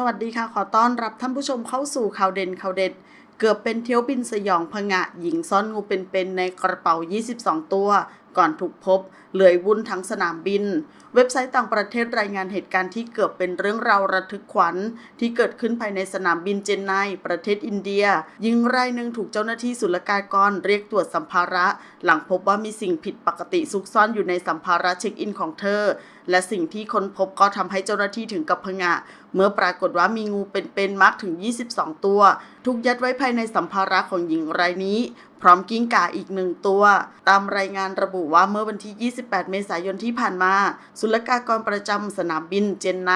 สวัสดีค่ะ ขอต้อนรับท่านผู้ชมเข้าสู่ข่าวเด่นข่าวเด็ด เกือบเป็นเที่ยวบินสยองพงะ หญิงซ่อนงูเป็นๆในกระเป๋า 22 ตัว ก่อนถูกพบเหลือยวุ่นทั้งสนามบิน เว็บไซต์ต่างประเทศรายงานเหตุการณ์ที่เกือบเป็นเรื่องราวระทึกขวัญ ที่เกิดขึ้นภายในสนามบินเจนไนประเทศอินเดียหญิงรายหนึ่งถูกเจ้าหน้าที่ศุลกากรเรียกตรวจสัมภาระ หลังพบว่ามีสิ่งผิดปกติซุกซ่อนอยู่ในสัมภาระเช็คอินของเธอ และสิ่งที่ค้นพบก็ทำให้เจ้าหน้าที่ถึงกับพงะ เมื่อปรากฏว่ามีงูเป็นๆมากถึง 22 ตัว ถูกยัดไว้ภายในสัมภาระของหญิงรายนี้พร้อมกิ้งก่าอีกหนึ่งตัว ตามรายงานระบุว่าเมื่อวันที่ 28 เมษายนที่ผ่านมา ศุลกากรประจำสนามบินเจนไน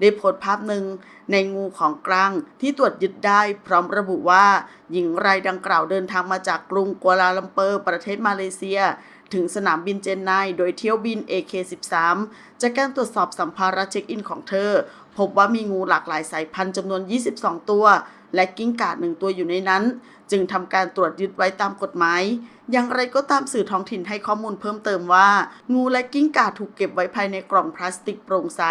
ได้โพสต์ภาพหนึ่งในงูของกลางที่ตรวจยึดได้พร้อมระบุว่า หญิงรายดังกล่าวเดินทางมาจากกรุงกัวลาลัมเปอร์ ประเทศมาเลเซีย ถึงสนามบินเจนไนโดยเที่ยวบิน AK13 จากการตรวจสอบสัมภาระเช็คอินของเธอ พบว่ามีงูหลากหลายสายพันธุ์จำนวน 22 ตัว และกิ้งก่าหนึ่งตัวอยู่ในนั้น จึงทำการตรวจยึดไว้ตามกฎหมาย อย่างไรก็ตามสื่อท้องถิ่นให้ข้อมูลเพิ่มเติมว่า งูและกิ้งก่าถูกเก็บไว้ภายในกล่องพลาสติกโปร่งใส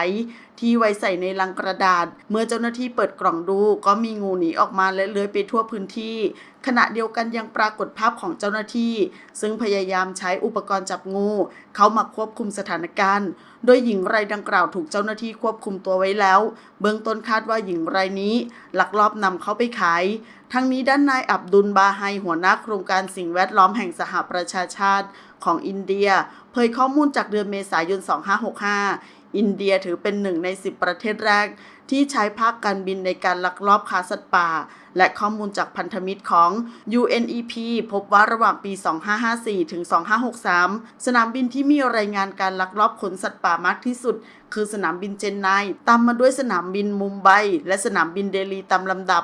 ที่ไว้ใส่ในลังกระดาษ เมื่อเจ้าหน้าที่เปิดกล่องดูก็มีงูหนีออกมาและเลื้อยไปทั่วพื้นที่ ขณะเดียวกันยังปรากฏภาพของเจ้าหน้าที่ ซึ่งพยายามใช้อุปกรณ์จับงู เข้ามาควบคุมสถานการณ์ โดยหญิงรายดังกล่าวถูกเจ้าหน้าที่ควบคุมตัวไว้แล้ว เบื้องต้นคาดว่าหญิงรายนี้ ลักลอบนำเขาไปขาย ทั้งนี้ด้านนายอับดุลบาไฮหัวหน้าโครงการสิ่งแวดล้อมแห่งสหประชาชาติของอินเดีย เผยข้อมูลจากเดือนเมษายน 2565 อินเดียถือเป็นหนึ่งใน 10 ประเทศแรก ที่ใช้ภาคการบินในการลักลอบค้าสัตว์ป่า และข้อมูลจากพันธมิตรของ UNEP พบว่าระหว่างปี 2554 ถึง 2563 สนามบินที่มีรายงานการลักลอบขนสัตว์ป่ามากที่สุด คือสนามบินเจนไน ตามมาด้วยสนามบินมุมไบ และสนามบินเดลีตามลำดับ